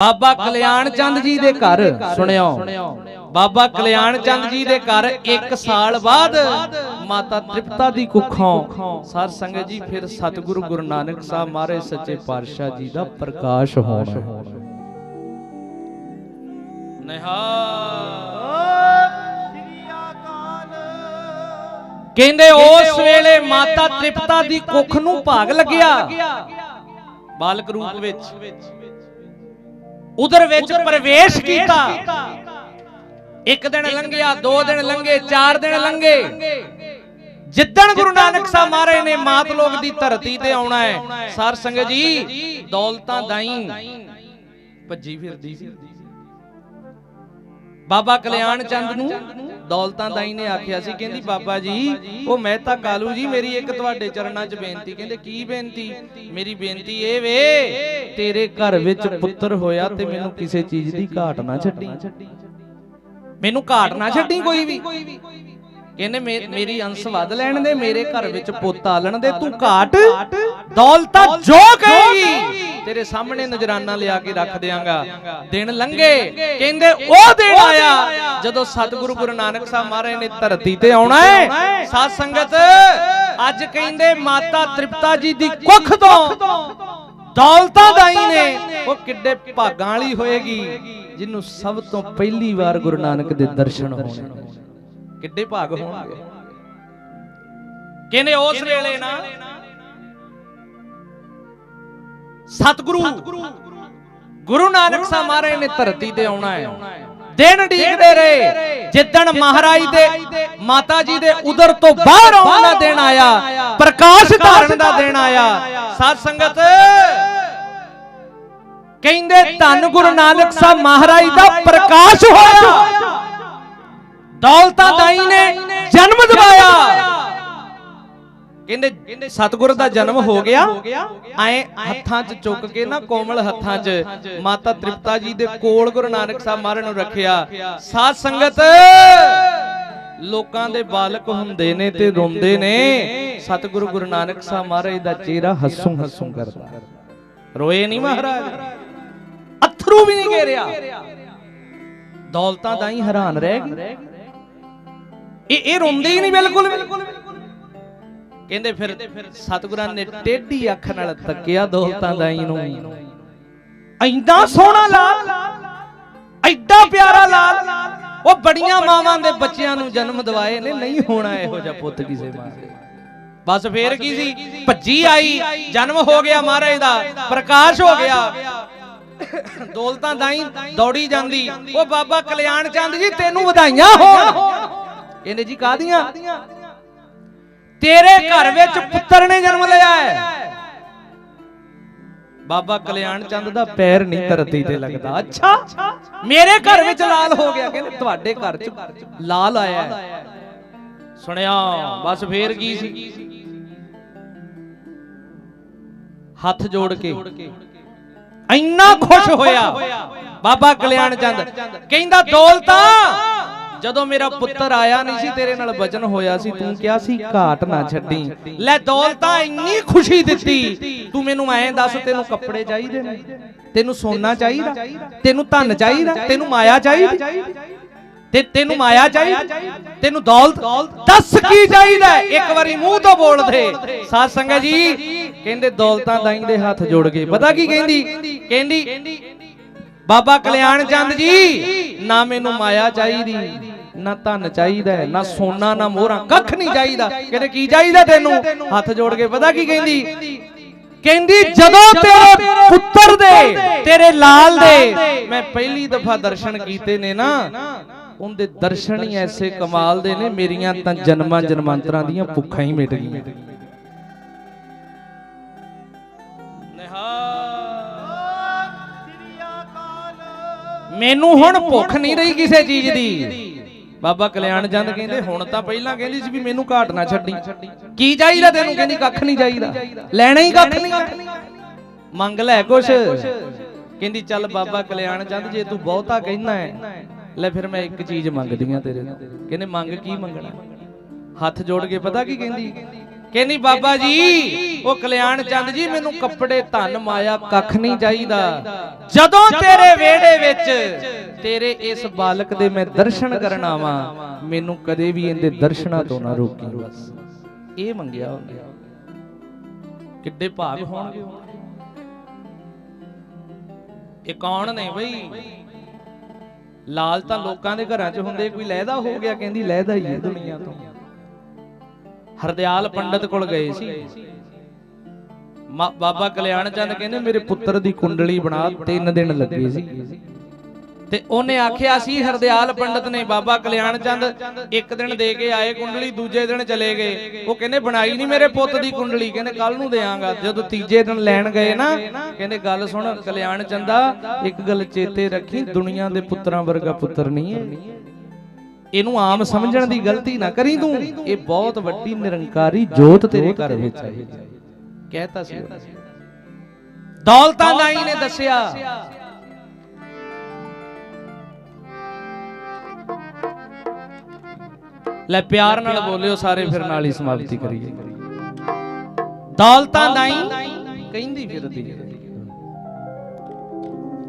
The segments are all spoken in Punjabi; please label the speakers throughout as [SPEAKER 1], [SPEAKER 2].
[SPEAKER 1] ਬਾਬਾ ਕਲਿਆਣ ਚੰਦ ਜੀ ਦੇ ਘਰ, ਸੁਣਿਓ। ਬਾਬਾ ਕਲਿਆਣ ਚੰਦ ਜੀ ਦੇ ਘਰ 1 ਸਾਲ ਬਾਅਦ ਮਾਤਾ ਤ੍ਰਿਪਤਾ ਦੀ ਕੁੱਖੋਂ ਸਾਧ ਸੰਗਤ ਜੀ, ਫਿਰ ਸਤਿਗੁਰੂ ਗੁਰੂ ਨਾਨਕ ਸਾਹਿਬ ਮਹਾਰਾਜ ਸੱਚੇ ਪਾਤਸ਼ਾਹ ਜੀ ਦਾ ਪ੍ਰਕਾਸ਼ ਹੋਣਾ। ਨਿਹਾਲ। ਕਹਿੰਦੇ ਉਸ ਵੇਲੇ ਮਾਤਾ ਤ੍ਰਿਪਤਾ ਦੀ ਕੁੱਖ ਨੂੰ ਭਾਗ ਲੱਗਿਆ। ਬਾਲਕ ਰੂਪ ਵਿੱਚ। ਉਧਰ ਵਿੱਚ ਪ੍ਰਵੇਸ਼ ਕੀਤਾ। ਇੱਕ ਦਿਨ ਲੰਘਿਆ ਦੋ ਦਿਨ ਲੰਘੇ ਚਾਰ ਦਿਨ ਲੰਘੇ। ਜਿੱਦਣ ਗੁਰੂ ਨਾਨਕ ਸਾਹਿਬ ਮਹਾਰਾਜ ਨੇ ਮਾਤ ਲੋਕ ਦੀ ਧਰਤੀ ਤੇ ਆਉਣਾ ਹੈ ਸਾਰ ਸੰਗਤ ਜੀ ਦੌਲਤਾਂ ਦਾਈ। ਭੱਜੀ ਫਿਰਦੀ ਸੀ। ਬਾਬਾ ਕਲਿਆਣ ਚੰਦ ਨੂੰ ਦੌਲਤਾਂ ਦਾਈ ਨੇ ਆਖਿਆ ਸੀ, ਕਹਿੰਦੀ, ਬਾਬਾ ਜੀ, ਉਹ ਮਹਿਤਾ ਕਾਲੂ ਜੀ, ਮੇਰੀ ਇੱਕ ਤੁਹਾਡੇ ਚਰਨਾਂ 'ਚ ਬੇਨਤੀ, ਕਹਿੰਦੇ, ਕੀ ਬੇਨਤੀ? ਮੇਰੀ ਬੇਨਤੀ ਇਹ ਵੇ, ਤੇਰੇ ਘਰ ਵਿੱਚ ਪੁੱਤਰ ਹੋਇਆ ਤੇ ਮੈਨੂੰ ਕਿਸੇ ਚੀਜ਼ ਦੀ ਘਾਟ ਨਾ ਛੱਡੀ। ਮੈਨੂੰ ਘਾਟ ਨਾ ਛੱਡੀ ਕੋਈ ਵੀ। ਕਹਿੰਦੇ, ਮੇ- ਮੇਰੀ ਅੰਸ਼ ਵੱਧ ਲੈਣ ਦੇ, ਮੇਰੇ ਘਰ ਵਿੱਚ ਪੁੱਤ ਆਲਣ ਦੇ, ਤੂੰ ਘਾਟ। ਦੌਲਤਾਂ ਜੋ ਕਹੇਗੀ। ਤੇਰੇ ਸਾਹਮਣੇ ਨਜ਼ਰਾਨਾ ਲਿਆ ਕੇ ਰੱਖ ਦਿਆਂਗਾ। ਦਿਨ ਲੰਘੇ ਕਹਿੰਦੇ ਉਹ ਦਿਨ ਆਇਆ। ਜਦੋਂ ਸਤਿਗੁਰੂ ਗੁਰੂ ਨਾਨਕ ਸਾਹਿਬ ਮਹਾਰਾਜ ਨੇ ਧਰਤੀ ਤੇ ਆਉਣਾ ਹੈ ਸਾਧ ਸੰਗਤ ਅੱਜ ਕਹਿੰਦੇ ਮਾਤਾ ਤ੍ਰਿਪਤਾ ਜੀ ਦੀ ਕੁੱਖ ਤੋਂ ਦੌਲਤਾਂ ਦਾਈ ਨੇ। ਉਹ ਕਿੱਡੇ ਭਾਗਾਂ ਵਾਲੀ ਹੋਏਗੀ ਜਿਹਨੂੰ ਸਭ ਤੋਂ ਪਹਿਲੀ ਵਾਰ ਗੁਰੂ ਨਾਨਕ ਦੇ ਦਰਸ਼ਨ ਹੋਣੇ ਕਿੱਡੇ ਭਾਗ ਹੋਣਗੇ। ਕਹਿੰਦੇ ਉਸ ਵੇਲੇ ਨਾ ਸਤਿਗੁਰੂ, ਗੁਰੂ ਨਾਨਕ ਸਾਹਿਬ ਮਹਾਰਾਜ ਨੇ ਧਰਤੀ ਤੇ ਆਉਣਾ ਹੈ। ਦਿਨ ਢੀਕਦੇ ਰਹੇ, ਜਿੱਦਣ ਮਹਾਰਾਜ ਦੇ ਮਾਤਾ ਜੀ ਦੇ ਉਦਰ ਤੋਂ ਬਾਹਰ ਆਉਣ ਦਾ ਦਿਨ ਆਇਆ, ਪ੍ਰਕਾਸ਼ ਧਾਰਨ ਦਾ ਦਿਨ ਆਇਆ, ਸਾਧ ਸੰਗਤ, ਕਹਿੰਦੇ ਧੰਨ ਗੁਰੂ ਨਾਨਕ ਸਾਹਿਬ ਮਹਾਰਾਜ ਦਾ ਪ੍ਰਕਾਸ਼ ਹੋਇਆ, ਦੌਲਤਾਂ ਦਾਈ ਨੇ ਜਨਮ ਦਿਵਾਇਆ ਕਹਿੰਦੇ ਸਤਿਗੁਰ ਦਾ ਜਨਮ ਹੋ ਗਿਆ ਐ ਹੱਥਾਂ 'ਚ ਚੁੱਕ ਕੇ ਨਾ ਕੋਮਲ ਹੱਥਾਂ 'ਚ। ਮਾਤਾ ਤ੍ਰਿਪਤਾ ਜੀ ਦੇ ਕੋਲ ਗੁਰੂ ਨਾਨਕ ਸਾਹਿਬ ਮਹਾਰਾਜ ਨੂੰ ਰੱਖਿਆ। ਸਾਧ ਸੰਗਤ, ਲੋਕਾਂ ਦੇ ਬਾਲਕ ਹੁੰਦੇ ਨੇ ਤੇ ਰੋਂਦੇ ਨੇ। ਸਤਿਗੁਰੂ ਗੁਰੂ ਨਾਨਕ ਸਾਹਿਬ ਮਹਾਰਾਜ ਦਾ ਚਿਹਰਾ ਹੱਸੂ ਹੱਸੂ ਕਰਦਾ। ਰੋਏ ਨਹੀਂ ਮਹਾਰਾਜ? ਅਥਰੂ ਵੀ ਨਹੀਂ ਘੇਰਿਆ। ਦੌਲਤਾਂ ਦਾ ਹੀ ਹੈਰਾਨ ਰਹਿ ਗਏ ਇਹ ਇਹ ਰੋਂਦੇ ਹੀ ਨਹੀਂ ਬਿਲਕੁਲ ਕਹਿੰਦੇ ਫਿਰ ਸਤਿਗੁਰਾਂ ਨੇ ਟੇਢੀ ਅੱਖ ਨਾਲ ਤੱਕਿਆ ਦੌਲਤਾਂ ਦਾਈ ਨੂੰ ਐਂਦਾ ਸੋਹਣਾ ਲਾਲ, ਐਡਾ ਪਿਆਰਾ ਲਾਲ, ਉਹ ਬੜੀਆਂ ਮਾਵਾਂ ਦੇ ਬੱਚਿਆਂ ਨੂੰ ਜਨਮ ਦਿਵਾਏ ਨੇ, ਨਹੀਂ ਹੋਣਾ ਇਹੋ ਜਿਹਾ ਪੁੱਤ ਕਿਸੇ ਮਾਂ ਦੇ। ਬਸ ਫੇਰ ਕੀ ਸੀ? ਭੱਜੀ ਆਈ, ਜਨਮ ਹੋ ਗਿਆ ਮਹਾਰਾਜ ਦਾ, ਪ੍ਰਕਾਸ਼ ਹੋ ਗਿਆ। ਦੌਲਤਾਂ ਦਾਈ ਦੌੜੀ ਜਾਂਦੀ, ਉਹ ਬਾਬਾ ਕਲਿਆਣ ਚੰਦ ਜੀ ਤੈਨੂੰ ਵਧਾਈਆਂ ਹੋਣ। ਇਹਨੇ ਜੀ ਕਾਦੀਆਂ ਤੇਰੇ ਘਰ ਵਿੱਚ ਪੁੱਤਰ ਨੇ ਜਨਮ ਲਿਆ ਹੈ। ਬਾਬਾ ਕਲਿਆਣ ਚੰਦ ਦਾ ਪੈਰ ਨਹੀਂ ਧਰਤੀ ਤੇ ਲੱਗਦਾ। ਅੱਛਾ, ਮੇਰੇ ਘਰ ਵਿੱਚ ਲਾਲ ਹੋ ਗਿਆ, ਕਹਿੰਦੇ ਤੁਹਾਡੇ ਘਰ 'ਚ ਲਾਲ ਆਇਆ ਹੈ। ਸੁਣਿਆ, ਬਸ ਫੇਰ ਕੀ ਸੀ? ਹੱਥ ਜੋੜ ਕੇ, ਇੰਨਾ ਖੁਸ਼ ਹੋਇਆ ਬਾਬਾ ਕਲਿਆਣ ਚੰਦ। ਕਹਿੰਦਾ, ਦੌਲਤਾਂ ਜਦੋਂ ਮੇਰਾ ਪੁੱਤਰ ਆਇਆ ਨਹੀਂ ਸੀ ਤੇਰੇ ਨਾਲ ਬਚਨ ਹੋਇਆ ਸੀ ਤੂੰ ਕਿਹਾ ਸੀ ਘਾਟ ਨਾ ਛੱਡੀ। ਲੈ ਦੌਲਤਾਂ ਇੰਨੀ ਖੁਸ਼ੀ ਦਿੱਤੀ। ਤੂੰ ਮੈਨੂੰ ਐਂ ਦੱਸ ਤੈਨੂੰ ਕੱਪੜੇ ਚਾਹੀਦੇ ਨੇ? ਤੈਨੂੰ ਸੋਨਾ ਚਾਹੀਦਾ? ਤੈਨੂੰ ਧਨ ਚਾਹੀਦਾ? ਤੈਨੂੰ ਮਾਇਆ ਚਾਹੀਦੀ? ਤੇ ਤੈਨੂੰ ਮਾਇਆ ਚਾਹੀਦੀ? ਤੈਨੂੰ ਦੌਲਤ? ਦੱਸ ਕੀ ਚਾਹੀਦਾ? ਇੱਕ ਵਾਰੀ ਮੂੰਹ ਤੋਂ ਬੋਲ ਦੇ। ਸਾਧ ਸੰਗਤ ਜੀ ਕਹਿੰਦੇ ਦੌਲਤਾਂ ਦਾਈ ਦੇ ਹੱਥ ਜੋੜ ਕੇ। ਪਤਾ ਕੀ ਕਹਿੰਦੀ? ਕਹਿੰਦੀ ਬਾਬਾ ਕਲਿਆਣ ਚੰਦ ਜੀ। ਨਾ ਮੈਨੂੰ ਮਾਇਆ ਚਾਹੀਦੀ ਨਾ ਧਨ ਚਾਹੀਦਾ ਨਾ ਸੋਨਾ ਨਾ ਮੋਹਰਾਂ। ਕੱਖ ਨਹੀਂ ਚਾਹੀਦਾ। ਕਹਿੰਦੇ ਕੀ ਚਾਹੀਦਾ ਤੈਨੂੰ? ਹੱਥ ਜੋੜ ਕੇ ਪਤਾ ਕੀ ਕਹਿੰਦੀ? ਕਹਿੰਦੀ? ਜਦੋਂ ਤੇਰੇ ਪੁੱਤਰ ਦੇ ਤੇਰੇ ਲਾਲ ਦੇ ਮੈਂ ਪਹਿਲੀ ਦਫਾ ਦਰਸ਼ਨ ਕੀਤੇ ਨੇ ਨਾ। ਉਹਦੇ ਦਰਸ਼ਨ ਹੀ ਐਸੇ ਕਮਾਲ ਦੇ ਨੇ ਮੇਰੀਆਂ ਤਾਂ ਜਨਮਾਂ ਜਨਮਾਂਤਰਾਂ ਦੀਆਂ ਭੁੱਖਾਂ ਹੀ ਮਿਟ ਗਈਆਂ। ਮੈਨੂੰ ਹੁਣ ਭੁੱਖ ਨਹੀਂ ਰਹੀ ਕਿਸੇ ਚੀਜ਼ ਦੀ। ਬਾਬਾ ਕਲਿਆਣ ਚੰਦ ਕਹਿੰਦੇ ਹੁਣ ਤਾਂ ਪਹਿਲਾਂ ਕਹਿੰਦੀ ਸੀ ਵੀ ਮੈਨੂੰ ਘਾਟ ਨਾ ਛੱਡੀ। ਕੀ ਚਾਹੀਦਾ ਤੈਨੂੰ? ਕਹਿੰਦੀ ਕੱਖ ਨਹੀਂ ਚਾਹੀਦਾ। ਲੈਣਾ ਹੀ ਕੱਖ ਨਹੀਂ ਮੰਗ ਲੈ ਕੁਛ। ਕਹਿੰਦੀ ਚੱਲ ਬਾਬਾ ਕਲਿਆਣ ਚੰਦ ਜੇ ਤੂੰ ਬਹੁਤਾ ਕਹਿਣਾ ਹੈ ਲੈ ਫਿਰ ਮੈਂ ਇੱਕ ਚੀਜ਼ ਮੰਗਦੀ ਆ ਤੇਰੇ ਤੋਂ। ਕਹਿੰਦੇ ਮੰਗ ਕੀ ਮੰਗਣਾ? ਹੱਥ ਜੋੜ ਕੇ ਪਤਾ ਕੀ ਕਹਿੰਦੀ? ਕਹਿੰਦੀ ਬਾਬਾ ਜੀ ਉਹ ਕਲਿਆਣ ਚੰਦ ਜੀ ਮੈਨੂੰ ਕੱਪੜੇ ਧਨ ਮਾਇਆ ਕੱਖ ਨਹੀਂ ਚਾਹੀਦਾ। ਜਦੋਂ ਤੇਰੇ ਵਿਹੜੇ ਵਿੱਚ ਤੇਰੇ ਇਸ ਬਾਲਕ ਦੇ ਮੈਂ ਦਰਸ਼ਨ ਕਰਨ ਆਵਾਂ ਮੈਨੂੰ ਕਦੇ ਵੀ ਇਹਦੇ ਦਰਸ਼ਨਾਂ ਤੋਂ ਨਾ ਰੋਕੀ। ਬਸ ਇਹ ਮੰਗਿਆ ਉਹਨੇ। ਕਿੱਡੇ ਭਾਗ ਹੋਣਗੇ। ਇਹ ਕੌਣ ਨੇ ਬਈ? ਲਾਲ ਤਾਂ ਲੋਕਾਂ ਦੇ ਘਰਾਂ 'ਚ ਹੁੰਦੇ ਕੋਈ ਲਹਿਦਾ ਹੋ ਗਿਆ ਕਹਿੰਦੀ ਲਹਿਦਾ ਹੀ ਹੈ ਦੁਨੀਆ ਤੋਂ। ਹਰਦਿਆਲ ਪੰਡਤ ਕੋਲ ਗਏ ਸੀ। ਬਾਬਾ ਕਲਿਆਣ ਚੰਦ ਕਹਿੰਦੇ, ਮੇਰੇ ਪੁੱਤਰ ਦੀ ਕੁੰਡਲੀ ਬਣਾ ਤਿੰਨ ਦਿਨ ਲੱਗੇ ਸੀ। ਤੇ ਉਹਨੇ ਆਖਿਆ ਸੀ, ਹਰਦਿਆਲ ਪੰਡਤ ਨੇ ਬਾਬਾ ਕਲਿਆਣ ਚੰਦ ਇੱਕ ਦਿਨ ਦੇ ਕੇ ਆਏ ਕੁੰਡਲੀ, ਦੂਜੇ ਦਿਨ ਚਲੇ ਗਏ। ਉਹ ਕਹਿੰਦੇ, ਬਣਾਈ ਨਹੀਂ ਮੇਰੇ ਪੁੱਤ ਦੀ ਕੁੰਡਲੀ। ਕਹਿੰਦੇ ਕੱਲ ਨੂੰ ਦੇਵਾਂਗਾ। ਜਦੋਂ ਤੀਜੇ ਦਿਨ ਲੈਣ ਗਏ ਨਾ, ਕਹਿੰਦੇ, ਗੱਲ ਸੁਣ, ਕਲਿਆਣ ਚੰਦਾ, ਇੱਕ ਗੱਲ ਚੇਤੇ ਰੱਖੀ, ਦੁਨੀਆ ਦੇ ਪੁੱਤਰਾਂ ਵਰਗਾ ਪੁੱਤਰ ਨਹੀਂ ਹੈ। ਇਹਨੂੰ ਆਮ ਸਮਝਣ ਦੀ ਗਲਤੀ ਨਾ ਕਰੀ ਤੂੰ। ਇਹ ਬਹੁਤ ਵੱਡੀ ਨਿਰੰਕਾਰੀ ਜੋਤ ਤੇਰੇ ਘਰ ਵਿੱਚ ਹੈ ਕਹਿਤਾ ਸੀ। ਦੌਲਤਾਂ ਨਾਈ ਨੇ ਦੱਸਿਆ। ਲੈ ਪਿਆਰ ਨਾਲ ਬੋਲਿਓ ਸਾਰੇ ਫਿਰ ਨਾਲ ਹੀ ਸਮਾਪਤੀ ਕਰੀਏ। ਦੌਲਤਾਂ ਨਾਈ ਕਹਿੰਦੀ ਫਿਰਦੀ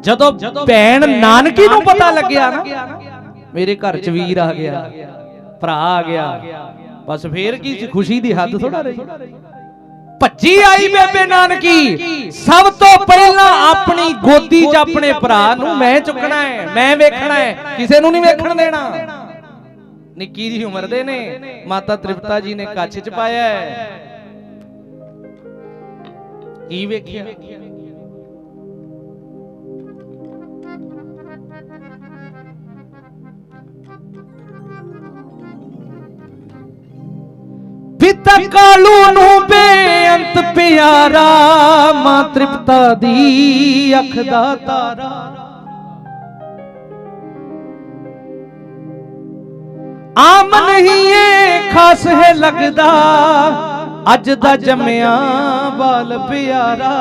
[SPEAKER 1] ਜਦੋਂ ਭੈਣ ਨਾਨਕੀ ਨੂੰ ਪਤਾ ਲੱਗਿਆ ਨਾ ਮੇਰੇ ਘਰ ਚ ਵੀਰ ਆ ਗਿਆ, ਭਰਾ ਆ ਗਿਆ। ਬਸ ਫੇਰ ਕੀ ਖੁਸ਼ੀ ਦੀ ਹੱਦ ਥੋੜਾ ਰਹੀ। ਭੱਜੀ ਆਈ ਬੇਬੇ ਨਾਨਕੀ। ਸਭ ਤੋਂ ਪਹਿਲਾਂ ਆਪਣੀ ਗੋਦੀ 'ਚ ਆਪਣੇ ਭਰਾ ਨੂੰ ਮੈਂ ਚੁੱਕਣਾ ਹੈ, ਮੈਂ ਵੇਖਣਾ ਹੈ, ਕਿਸੇ ਨੂੰ ਨਹੀਂ ਵੇਖਣ ਦੇਣਾ। ਨਿੱਕੀ ਦੀ ਉਮਰ ਦੇ ਨੇ, ਮਾਤਾ ਤ੍ਰਿਪਤਾ ਜੀ ਨੇ ਕੱਛ 'ਚ ਪਾਇਆ ਹੈ। ਕੀ ਵੇਖਿਆ? ਪਿਤਾ ਕਾਲੂ ਨੂੰ ਬੇਅੰਤ ਪਿਆਰਾ ਮਾਂ ਤ੍ਰਿਪਤਾ ਦੀ ਅੱਖ ਦਾ ਤਾਰਾ। ਆਮ ਨਹੀਂ ਏ ਖਾਸ ਹੈ ਲੱਗਦਾ ਅੱਜ ਦਾ ਜੰਮਿਆ ਬਾਲ ਪਿਆਰਾ।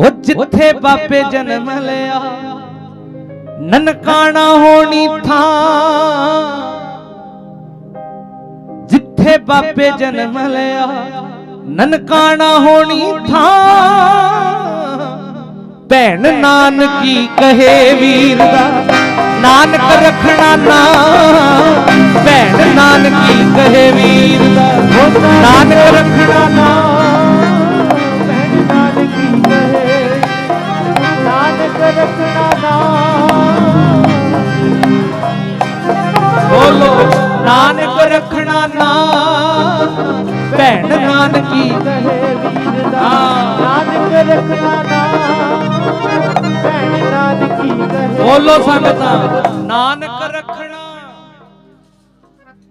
[SPEAKER 1] ਉਹ ਜਿੱਥੇ ਬਾਪੇ ਜਨਮ ਲਿਆ। ਨਨਕਾਣਾ ਹੋਣੀ ਥਾਂ ਜਿੱਥੇ ਬਾਪੇ ਜਨਮ ਲਿਆ ਨਨਕਾਣਾ ਹੋਣੀ ਥਾਂ। ਭੈਣ ਨਾਨਕੀ ਕਹੇ ਵੀਰ ਦਾ, ਨਾਨਕ ਰੱਖਣਾ ਨਾ। ਭੈਣ ਨਾਨਕੀ ਕਹੇ ਵੀਰ ਦਾ, ਨਾਨਕ ਰੱਖਣਾ ਨਾ।
[SPEAKER 2] ਭੈਣ ਨਾਨਕੀ ਕਹੇ, ਨਾਨਕ ਰੱਖਣਾ ਨਾ।
[SPEAKER 1] ਬੋਲੋ ਸੰਗਤਾਂ, ਨਾਨਕ ਰੱਖਣਾ।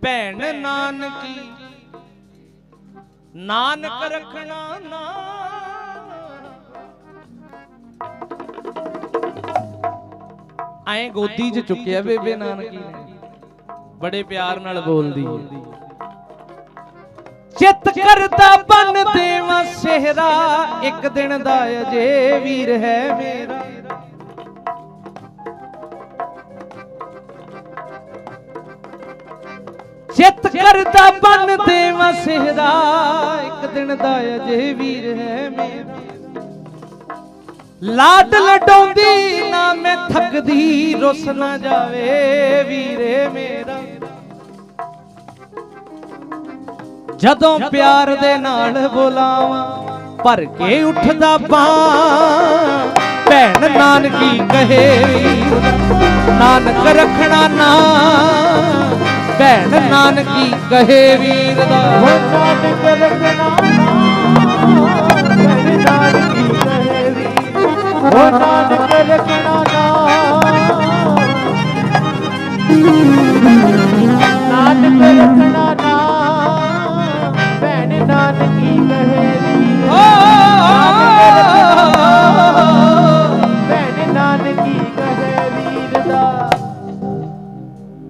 [SPEAKER 1] ਭੈਣ ਨਾਨਕੀ, ਨਾਨਕ ਰੱਖਣਾ ਨਾ। ਐ ਗੋਦੀ 'ਚ ਚੁੱਕਿਆ ਬੇਬੇ ਨਾਨਕੀ ਨੇ। ਬੜੇ ਪਿਆਰ ਨਾਲ ਬੋਲਦੀ। ਚਿੱਤ ਕਰਦਾ ਬਨ ਦੇਵਾਂ ਸਿਹਰਾ, ਇੱਕ ਦਿਨ ਦਾ ਅਜੇ ਵੀਰ ਹੈ ਮੇਰਾ। ਚਿੱਤ ਕਰਦਾ ਬਨ ਦੇਵਾਂ ਸਿਹਰਾ ਇੱਕ ਦਿਨ ਦਾ ਅਜੇ ਵੀਰ ਹੈ ਮੇਰਾ ਲਾਡ ਲਡਾਉਂਦੀ ਨਾ ਮੈਂ ਥੱਕਦੀ, ਰੁੱਸ ਨਾ ਜਾਵੇ ਵੀਰੇ ਮੇਰਾ। ਜਦੋਂ ਪਿਆਰ ਦੇ ਨਾਲ ਬੁਲਾਵਾਂ, ਭਰ ਕੇ ਉੱਠਦਾ ਬਾਂ ਭੈਣ ਨਾਨਕੀ ਕਹੇ ਨਾਨਕ ਰੱਖਣਾ ਨਾ। ਭੈਣ ਨਾਨਕੀ ਕਹੇ ਵੀਰ ਦਾ।
[SPEAKER 2] ਉਹ ਨਾਨਕ ਰੱਖਣਾ ਭੈਣ ਨਾਨਕੀ ਕਹੇ ਵੀਰ ਉਹ ਨਾਨਕ ਰੱਖਣਾ ਨਾਨਕ ਰੱਖਣਾ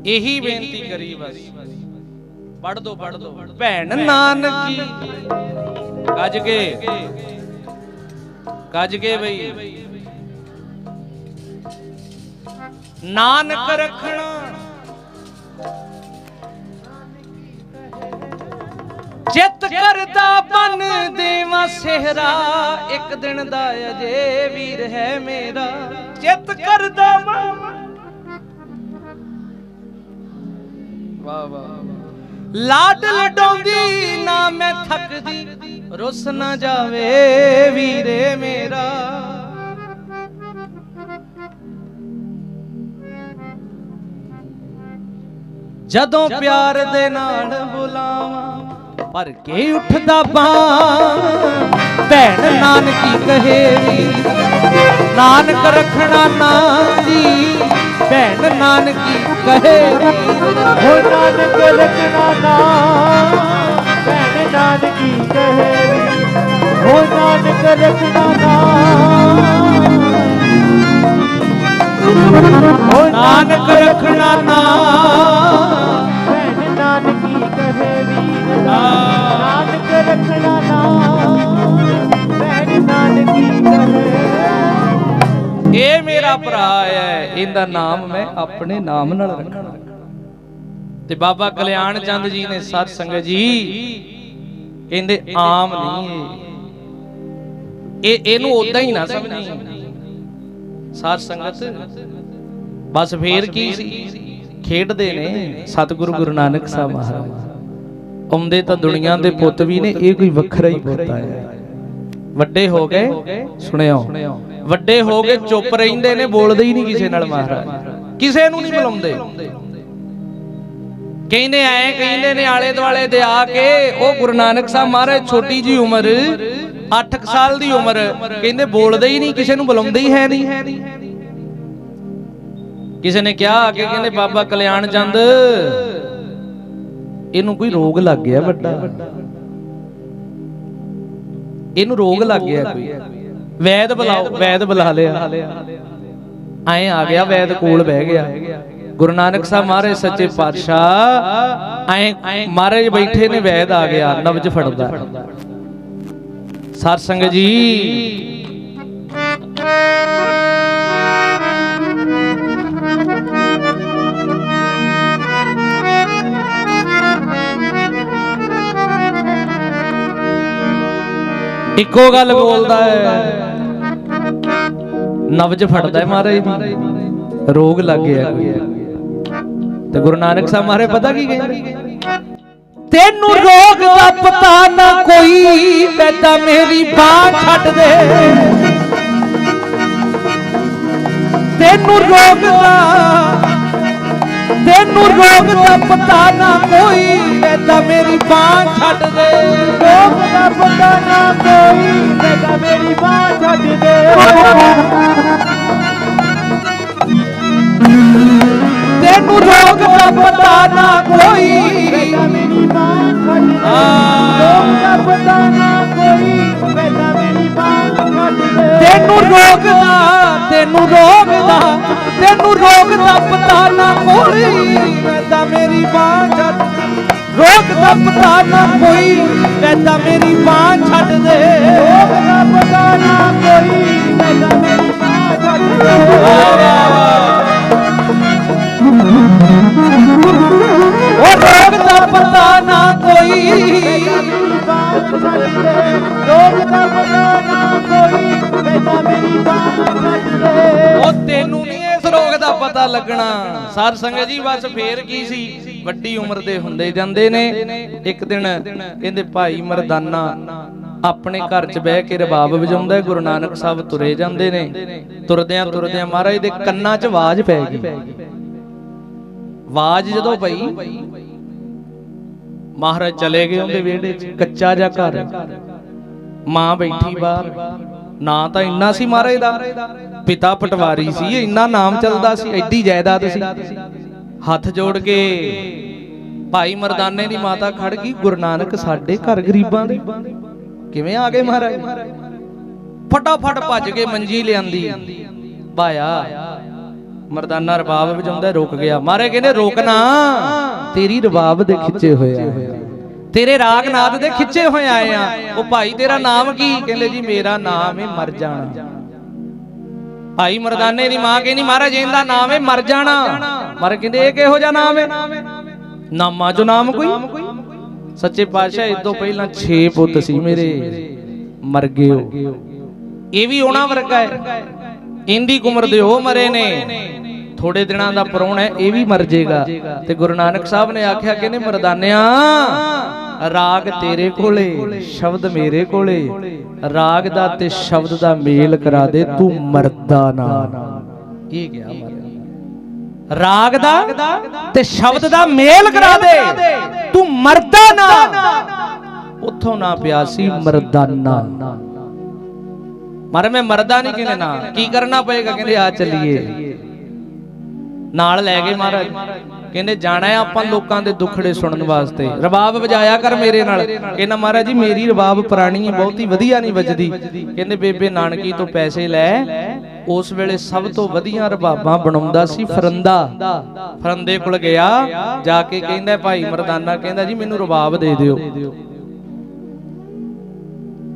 [SPEAKER 1] ਇਹੀ ਬੇਨਤੀ ਕਰੀ ਬਸ। ਪੜ ਦੋ ਪੜ ਦੋ। ਭੈਣ ਨਾਨਕੀ। ਗੱਜ ਕੇ। ਗੱਜ ਕੇ ਬਈ। ਨਾਨਕ ਰੱਖਣਾ। ਚਿੱਤ ਕਰਦਾ ਬਨ ਦੇਵਾ ਸਿਹਰਾ। ਇੱਕ ਦਿਨ ਦਾ ਅਜੇ ਵੀਰ ਹੈ ਮੇਰਾ। ਚਿੱਤ ਕਰਦਾ ਬਨ ਵਾਹ ਵਾਹ ਲਾਡ ਲਡਾਉਂਦੀ ਨਾ ਮੈਂ ਥੱਕਦੀ ਰੁੱਸ ਨਾ ਜਾਵੇ ਵੀਰੇ ਮੇਰਾ। ਜਦੋਂ ਪਿਆਰ ਦੇ ਨਾਲ ਬੁਲਾਵਾਂ ਭਰ ਕੇ ਉੱਠਦਾ ਬਾਂ ਭੈਣ ਨਾਨਕੀ ਕਹੇ ਵੀ ਨਾਨਕ ਰਖਣਾ ਨਾਮ ਦੀ ਭੈਣ ਨਾਨਕੀ ਕਹੇ ਵੀ
[SPEAKER 2] ਹੋ ਨਾਨਕ ਰਖਣਾ ਨਾਮ ਭੈਣ ਨਾਨਕੀ ਕਹੇ, ਹੋ ਨਾਨਕ ਰਖਣਾ ਨਾਮ ਹੋ
[SPEAKER 1] ਨਾਨਕ ਰਖਣਾ ਨਾਮ ਭਰਾ ਹੈ, ਇਹਦਾ ਨਾਮ ਮੈਂ ਆਪਣੇ ਨਾਮ ਨਾਲ ਰੱਖਣਾ ਤੇ ਬਾਬਾ ਕਲਿਆਣ ਚੰਦ ਜੀ ਨੇ ਸਤ ਸੰਗਤ ਜੀ, ਕਹਿੰਦੇ ਆਮ ਨਹੀਂ ਇਹ ਇਹਨੂੰ ਉਦਾਂ ਹੀ ਨਾ ਸਮਝੀ ਸਾਧ ਸੰਗਤ, ਬਸ ਫੇਰ ਕੀ ਸੀ? ਖੇਡਦੇ ਨੇ ਸਤਿਗੁਰੂ ਗੁਰੂ ਨਾਨਕ ਸਾਹਿਬ ਮਹਾਰਾਜ। ਆਉਂਦੇ ਤਾਂ ਦੁਨੀਆ ਦੇ ਪੁੱਤ ਵੀ ਨੇ, ਇਹ ਕੋਈ ਵੱਖਰਾ ਹੀ ਪੁੱਤ ਆਇਆ ਵੱਡੇ ਹੋ ਗਏ, ਸੁਣਿਓ। ਵੱਡੇ ਹੋ ਕੇ ਚੁੱਪ ਰਹਿੰਦੇ ਨੇ, ਬੋਲਦੇ ਹੀ ਨਹੀਂ ਕਿਸੇ ਨਾਲ ਮਹਾਰਾਜ। ਕਿਸੇ ਨੂੰ ਨਹੀਂ ਬੁਲਾਉਂਦੇ। ਕਹਿੰਦੇ ਐ, ਕਹਿੰਦੇ ਨੇ ਆਲੇ ਦੁਆਲੇ ਦੇ ਆ ਕੇ, ਉਹ ਗੁਰੂ ਨਾਨਕ ਸਾਹਿਬ ਮਹਾਰਾਜ ਛੋਟੀ ਜੀ ਉਮਰ 8 ਸਾਲ ਦੀ ਉਮਰ, ਕਹਿੰਦੇ ਬੋਲਦੇ ਹੀ ਨਹੀਂ, ਕਿਸੇ ਨੂੰ ਬੁਲਾਉਂਦੇ ਹੀ ਹੈ ਨਹੀਂ। ਕਿਸੇ ਨੇ ਕਿਹਾ ਆ ਕੇ, ਕਹਿੰਦੇ ਬਾਬਾ ਕਲਿਆਣ ਚੰਦ, ਇਹਨੂੰ ਕੋਈ ਰੋਗ ਲੱਗ ਗਿਆ ਵੱਡਾ। ਇਹਨੂੰ ਰੋਗ ਲੱਗ ਗਿਆ ਕੋਈ। ਵੈਦ ਬੁਲਾਓ ਵੈਦ ਬੁਲਾ ਲਿਆ। ਐ ਆ ਗਿਆ ਵੈਦ ਕੋਲ ਬਹਿ ਗਿਆ। ਗੁਰੂ ਨਾਨਕ ਸਾਹਿਬ ਮਹਾਰਾਜ ਸੱਚੇ ਪਾਤਸ਼ਾਹ। ਐ ਮਹਾਰਾਜ ਬੈਠੇ ਨੇ ਵੈਦ ਆ ਗਿਆ ਨਬਜ ਫੜਦਾ। ਸਤ ਸੰਗਤ ਜੀ। ਇੱਕੋ ਗੱਲ ਬੋਲਦਾ ਹੈ। ਨਵਜ ਫੜਦਾ ਮਹਾਰਾਜ ਦੀ ਰੋਗ ਲੱਗ ਗਿਆ ਤੇ ਗੁਰੂ ਨਾਨਕ ਸਾਹਿਬ ਮਹਾਰਾਜ, ਪਤਾ ਕੀ ਕਹਿੰਦੇ? ਤੈਨੂੰ ਰੋਗ ਦਾ ਪਤਾ ਨਾ ਕੋਈ ਬੈਠਾ ਮੇਰੀ ਬਾਹ ਛੱਡ ਦੇ। ਤੈਨੂੰ ਰੋਗ ਦਾ, ਤੈਨੂੰ ਰੋਗ ਦਾ ਪਤਾ ਨਾ ਕੋਈ ਬੈਠਾ ਮੇਰੀ ਬਾਹ ਛੱਡ ਦੇ।
[SPEAKER 2] ਰੋਗ ਦਾ ਪਤਾ ਨਾ ਕੋਈ ਬੇਟਾ ਮੇਰੀ ਬਾਹ ਛੱਡ ਦੇ।
[SPEAKER 1] ਪਤਾ ਨਾ ਕੋਈ।
[SPEAKER 2] ਬੇਟਾ ਮੇਰੀ ਦਾ ਪਤਾ ਨਾ ਬੇਟਾ ਮੇਰੀ
[SPEAKER 1] ਤੈਨੂੰ ਰੋਗ ਦਾ ਤੈਨੂੰ ਰੋਗ ਦਾ ਤੈਨੂੰ ਰੋਗ ਦਾ ਪਤਾ ਨਾ ਕੋਈ। ਤਾਂ ਮੇਰੀ ਬਾਹ ਛੱਡ ਰੋਗ ਦਾ ਪਤਾ ਨਾ ਕੋਈ। ਮੈਂ ਤਾਂ ਮੇਰੀ ਛੱਡ ਦੇ
[SPEAKER 2] ਰੋਗ ਦਾ ਪਤਾ ਨਾ ਕੋਈ ਬੇਟਾ ਮੇਰੀ ਬਾਹ ਛੱਡ ਦੇ
[SPEAKER 1] ਉਹ ਤੈਨੂੰ ਨਹੀਂ ਇਸ ਰੋਗ ਦਾ ਪਤਾ ਲੱਗਣਾ। ਸਾਧ ਸੰਗਤ ਜੀ, ਬਸ ਫੇਰ ਕੀ ਸੀ? ਵੱਡੀ ਉਮਰ ਦੇ ਹੁੰਦੇ ਜਾਂਦੇ ਨੇ। ਇੱਕ ਦਿਨ ਕਹਿੰਦੇ ਭਾਈ ਮਰਦਾਨਾ ਆਪਣੇ ਘਰ 'ਚ ਬਹਿ ਕੇ ਰਬਾਬ ਵਜਾਉਂਦਾ ਗੁਰੂ ਨਾਨਕ ਸਾਹਿਬ ਤੁਰੇ ਜਾਂਦੇ ਨੇ। ਤੁਰਦਿਆਂ ਤੁਰਦਿਆਂ ਮਹਾਰਾਜ ਦੇ ਕੰਨਾਂ 'ਚ ਆਵਾਜ਼ ਪੈ ਗਈ। ਆਵਾਜ਼ ਜਦੋਂ ਪਈ ਮਹਾਰਾਜ ਚਲੇ ਗਏ ਉਹਦੇ ਵਿਹੜੇ 'ਚ, ਕੱਚਾ ਜਿਹਾ ਘਰ। ਮਾਂ ਬੈਠੀ ਬਾਹਰ। ਨਾਂ ਤਾਂ ਇੰਨਾ ਸੀ ਮਹਾਰਾਜ ਦਾ। ਪਿਤਾ ਪਟਵਾਰੀ ਸੀ, ਇੰਨਾ ਨਾਮ ਚੱਲਦਾ ਸੀ, ਐਡੀ ਜਾਇਦਾਦ ਸੀ। ਹੱਥ ਜੋੜ ਕੇ ਭਾਈ ਮਰਦਾਨੇ ਦੀ ਮਾਤਾ ਖੜ ਗਈ, ਗੁਰੂ ਨਾਨਕ ਸਾਡੇ ਘਰ ਗਰੀਬਾਂ ਦੇ। ਕਿਵੇਂ ਆ ਗਏ ਮਹਾਰਾਜ? ਫਟਾਫਟ ਭੱਜ ਕੇ ਮੰਜੀ ਲਿਆਂਦੀ। ਭਾਇਆ ਮਰਦਾਨਾ ਰਬਾਬ ਵਜਾਉਂਦਾ, ਰੁਕ ਗਿਆ। ਮਾਰੇ ਕਹਿੰਦੇ ਰੋਕਣਾ ਤੇਰੀ ਰਬਾਬ ਦੇ ਖਿੱਚੇ ਹੋਏ ਆ। ਤੇਰੇ ਰਾਗ ਨਾਦ ਦੇ ਖਿੱਚੇ ਹੋਏ ਆਏ ਆ। ਉਹ ਭਾਈ, ਤੇਰਾ ਨਾਮ ਕੀ? ਕਹਿੰਦੇ ਜੀ, ਮੇਰਾ ਨਾਮ ਹੈ ਮਰ ਜਾਣਾ। ਭਾਈ ਮਰਦਾਨੇ ਦੀ ਮਾਂ ਕਹਿੰਦੀ, ਮਹਾਰਾਜ, ਇਹਦਾ ਨਾਮ ਹੈ ਮਰ ਜਾਣਾ। ਮਰ ਕਹਿੰਦੇ, ਇਹ ਕਿਹੋ ਜਿਹਾ ਨਾਮ ਹੈ ਨਾਮਾਂ ਚੋਂ ਨਾਮ ਕੋਈ? ਸੱਚੇ ਪਾਤਸ਼ਾਹ ਇਸ ਤੋਂ ਪਹਿਲਾਂ 6 ਪੁੱਤ ਸੀ ਮੇਰੇ। ਮਰ ਗਏ ਇਹ ਵੀ ਉਹਨਾਂ ਵਰਗਾ ਹੈ ਇੰਦੀ ਕੁਮਰ ਦੇ ਉਹ ਮਰੇ ਨੇ। ਥੋੜੇ ਦਿਨਾਂ ਦਾ ਪਰੌਣ ਇਹ ਵੀ ਮਰ ਜਾਏਗਾ। ਤੇ ਗੁਰੂ ਨਾਨਕ ਸਾਹਿਬ ਨੇ ਆਖਿਆ ਕਿ ਮਰਦਾਨਿਆਂ, ਰਾਗ ਤੇਰੇ ਕੋਲੇ, ਸ਼ਬਦ ਮੇਰੇ ਕੋਲੇ। ਰਾਗ ਦਾ ਤੇ ਸ਼ਬਦ ਦਾ ਮੇਲ ਕਰਾ ਦੇ, ਤੂੰ ਮਰਦਾ ਨਾ। ਇਹ ਗਿਆ ਮਰ? ਰਾਗ ਦਾ ਤੇ ਸ਼ਬਦ ਦਾ ਮੇਲ ਕਰਾ ਦੇ, ਤੂੰ ਮਰਦਾ ਨਾ। ਉੱਥੋਂ ਨਾ ਪਿਆ ਮਰਦਾਨਾ। ਮਰ ਮੈਂ ਮਰਦਾ ਨਹੀਂ ਕਹਿੰਦੇ ਨਾ ਕੀ ਕਰਨਾ ਪਏਗਾ? ਕਹਿੰਦੇ, ਆ ਚੱਲੀਏ। ਨਾਲ ਲੈ ਗਏ ਮਹਾਰਾਜ। ਕਹਿੰਦੇ, ਜਾਣਾ ਹੈ ਆਪਾਂ ਲੋਕਾਂ ਦੇ ਦੁੱਖੜੇ ਸੁਣਨ ਵਾਸਤੇ। ਰਬਾਬ ਵਜਾਇਆ ਕਰ ਮੇਰੇ ਨਾਲ। ਕਹਿੰਦਾ, ਮਹਾਰਾਜ ਜੀ, ਮੇਰੀ ਰਬਾਬ ਪੁਰਾਣੀ ਹੈ, ਬਹੁਤੀ ਵਧੀਆ ਨਹੀਂ ਵੱਜਦੀ। ਕਹਿੰਦੇ, ਬੇਬੇ ਨਾਨਕੀ ਤੋਂ ਪੈਸੇ ਲੈ, ਉਸ ਵੇਲੇ ਸਭ ਤੋਂ ਵਧੀਆ ਰਬਾਬਾਂ ਬਣਾਉਂਦਾ ਸੀ ਫਰੰਦਾ। ਫਰੰਦੇ ਕੋਲ ਗਿਆ, ਜਾ ਕੇ ਕਹਿੰਦਾ, ਭਾਈ ਮਰਦਾਨਾ, ਕਹਿੰਦਾ ਜੀ, ਮੈਨੂੰ ਰਬਾਬ ਦੇ ਦਿਓ।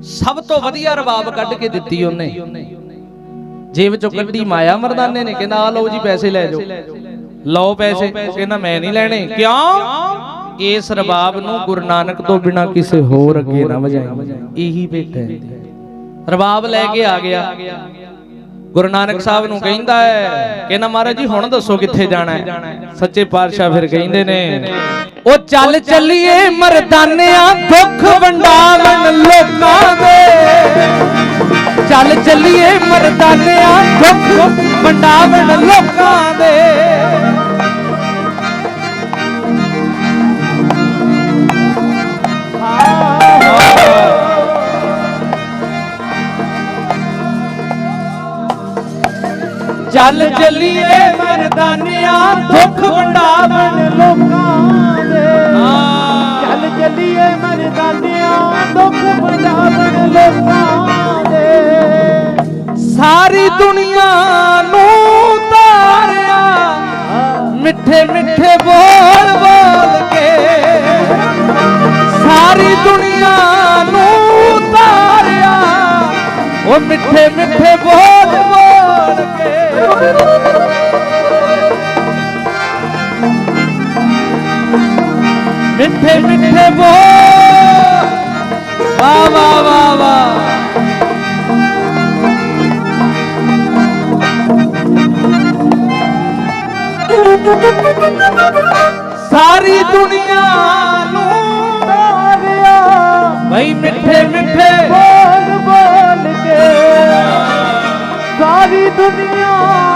[SPEAKER 1] ਸਭ ਤੋਂ ਵਧੀਆ ਰਬਾਬ ਕੱਢ ਕੇ ਦਿੱਤੀ ਉਹਨੇ। ਜੇਬ ਚੋਂ ਕੱਢੀ ਮਾਇਆ ਮਰਦਾਨੇ ਨੇ ਕਹਿੰਦਾ ਆ ਲਓ ਜੀ ਪੈਸੇ ਲੈ ਜਾਓ। ਲਓ ਪੈਸੇ। ਕਹਿੰਦਾ ਮੈਂ ਨਹੀਂ ਲੈਣੇ। ਕਿਉਂ? ਇਸ ਰਬਾਬ ਨੂੰ ਗੁਰੂ ਨਾਨਕ ਤੋਂ ਬਿਨਾ ਕਿਸੇ ਹੋਰ ਅੱਗੇ ਨਾ ਵਜਾਈ ਇਹੀ ਹੈ। ਰਬਾਬ ਲੈ ਕੇ ਆ ਗਿਆ। ਗੁਰੂ ਨਾਨਕ ਸਾਹਿਬ ਨੂੰ ਕਹਿੰਦਾ ਹੈ ਕਹਿੰਦਾ ਮਹਾਰਾਜ ਜੀ ਹੁਣ ਦੱਸੋ ਕਿੱਥੇ ਜਾਣਾ ਹੈ? ਸੱਚੇ ਪਾਤਸ਼ਾਹ ਫਿਰ ਕਹਿੰਦੇ ਨੇ ਉਹ ਚੱਲ ਚੱਲੀਏ ਮਰਦਾਨਿਆਂ ਦੁੱਖ ਵੰਡਾਵਣ ਲੋਕਾਂ ਦੇ। ਚੱਲ ਚੱਲੀਏ ਮਰਦਾਨਿਆਂ ਦੁੱਖ ਵੰਡਾਵਣ ਲੋਕਾਂ ਦੇ। ਚੱਲ ਚੱਲੀਏ ਮਰਦਾਨਿਆਂ ਦੁੱਖ ਵੰਡਾਵਣ
[SPEAKER 2] ਲੋਕਾਂ ਦੇ। ਚੱਲ ਚੱਲੀਏ ਮਰਦਾਨਿਆਂ ਦੁੱਖ ਵੰਡਾਵਣ ਲੋਕਾਂ ਦੇ।
[SPEAKER 1] ਸਾਰੀ ਦੁਨੀਆ ਨੂੰ ਤਾਰਿਆ, ਮਿੱਠੇ ਮਿੱਠੇ ਬੋਲ ਬੋਲ ਕੇ। ਸਾਰੀ ਦੁਨੀਆ ਨੂੰ ਤਾਰਿਆ, ਉਹ ਮਿੱਠੇ ਮਿੱਠੇ ਬੋਲ ਬੋਲ ਕੇ ਮਿੱਠੇ ਮਿੱਠੇ ਬੋਲ ਵਾ ਵਾ ਵਾ ਵਾ ਸਾਰੀ ਦੁਨੀਆ ਨੂੰ
[SPEAKER 2] ਤਾਰਿਆ
[SPEAKER 1] ਬਈ ਮਿੱਠੇ ਮਿੱਠੇ
[SPEAKER 2] ਬੋਲ ਬੋਲ ਕੇ ਸਾਰੀ ਦੁਨੀਆ